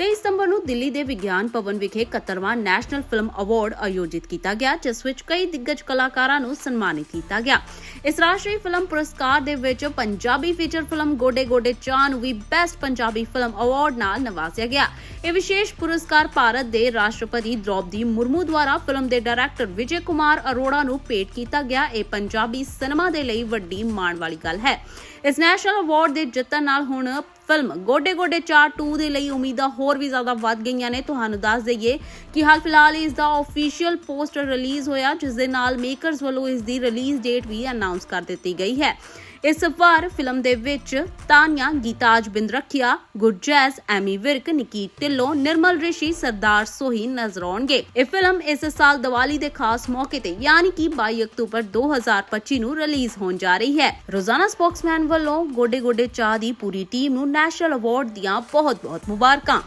23 ਸਤੰਬਰ ਨੂੰ ਦਿੱਲੀ ਦੇ ਵਿਗਿਆਨ ਭਵਨ ਵਿਖੇ 71ਵਾਂ ਨੈਸ਼ਨਲ ਫਿਲਮ ਅਵਾਰਡ ਆਯੋਜਿਤ ਕੀਤਾ ਗਿਆ, ਜਿਸ ਵਿੱਚ ਕਈ ਦਿੱਗਜ ਕਲਾਕਾਰਾਂ ਨੂੰ ਸਨਮਾਨਿਤ ਕੀਤਾ ਗਿਆ। ਇਸ ਰਾਸ਼ਟਰੀ ਫਿਲਮ ਪੁਰਸਕਾਰ ਦੇ ਵਿੱਚ ਪੰਜਾਬੀ ਫੀਚਰ ਫਿਲਮ ਗੋਡੇ ਗੋਡੇ ਚਾਹ ਨੂੰ ਵੀ ਬੈਸਟ ਪੰਜਾਬੀ ਫਿਲਮ ਅਵਾਰਡ ਨਾਲ ਨਵਾਜ਼ਿਆ ਗਿਆ। ਇਹ ਵਿਸ਼ੇਸ਼ ਪੁਰਸਕਾਰ ਭਾਰਤ ਦੇ ਰਾਸ਼ਟਰਪਤੀ ਦ੍ਰੌਪਦੀ ਮੁਰਮੂ ਦੁਆਰਾ ਫਿਲਮ ਦੇ ਡਾਇਰੈਕਟਰ ਵਿਜੇ ਕੁਮਾਰ ਅਰੋੜਾ ਨੂੰ ਭੇਟ ਕੀਤਾ ਗਿਆ। ਇਹ ਪੰਜਾਬੀ ਸਿਨੇਮਾ ਦੇ ਲਈ ਵੱਡੀ ਮਾਣ ਵਾਲੀ ਗੱਲ ਹੈ। ਇਸ ਨੈਸ਼ਨਲ ਅਵਾਰਡ ਦੇ ਜਿੱਤਣ ਨਾਲ ਹੁਣ ਫਿਲਮ ਗੋਡੇ ਗੋਡੇ ਚਾਰ 2 ਦੇ ਲਈ ਉਮੀਦਾਂ ਹੋਰ ਵੀ ਜ਼ਿਆਦਾ ਵੱਧ ਗਈਆਂ ਨੇ। ਤੁਹਾਨੂੰ ਦੱਸ ਦਈਏ ਕਿ ਹਾਲ ਫਿਲਹਾਲ ਇਸ ਦਾ ਆਫੀਸ਼ੀਅਲ ਪੋਸਟਰ ਰਿਲੀਜ਼ ਹੋਇਆ, ਜਿਸ ਦੇ ਨਾਲ ਮੇਕਰਸ ਵੱਲੋਂ ਇਸ ਦੀ ਰਿਲੀਜ਼ ਡੇਟ ਵੀ ਅਨਾਉਂਸ ਕਰ ਦਿੱਤੀ ਗਈ ਹੈ। ਇਸ ਵਾਰ ਫਿਲਮ ਦੇ ਵਿੱਚ ਤਾਨੀਆ ਗੀਤਾਜ ਬਿੰਦਰਖੀਆ ਗੁਰਜੈਸ, ਐਮੀ ਵਿਰਕ, ਨਿਕੀਤ ਢਿੱਲੋਂ, ਨਿਰਮਲ ਰਿਸ਼ੀ, ਸਰਦਾਰ ਸੋਹੀ ਨਜ਼ਰ ਆਉਣਗੇ। ਇਹ ਫਿਲਮ ਇਸ ਸਾਲ ਦੀਵਾਲੀ ਦੇ ਖਾਸ ਮੌਕੇ ਤੇ ਯਾਨੀ ਕਿ 22 ਅਕਤੂਬਰ 2025 ਨੂੰ ਰਿਲੀਜ਼ ਹੋਣ ਜਾ ਰਹੀ ਹੈ। ਰੋਜ਼ਾਨਾ ਸਪੋਕਸਮੈਨ ਵੱਲੋਂ ਗੋਡੇ ਗੋਡੇ ਚਾਹ ਦੀ ਪੂਰੀ ਟੀਮ ਨੂੰ ਨੈਸ਼ਨਲ ਅਵਾਰਡ ਦੀਆਂ ਬਹੁਤ-ਬਹੁਤ ਮੁਬਾਰਕਾਂ।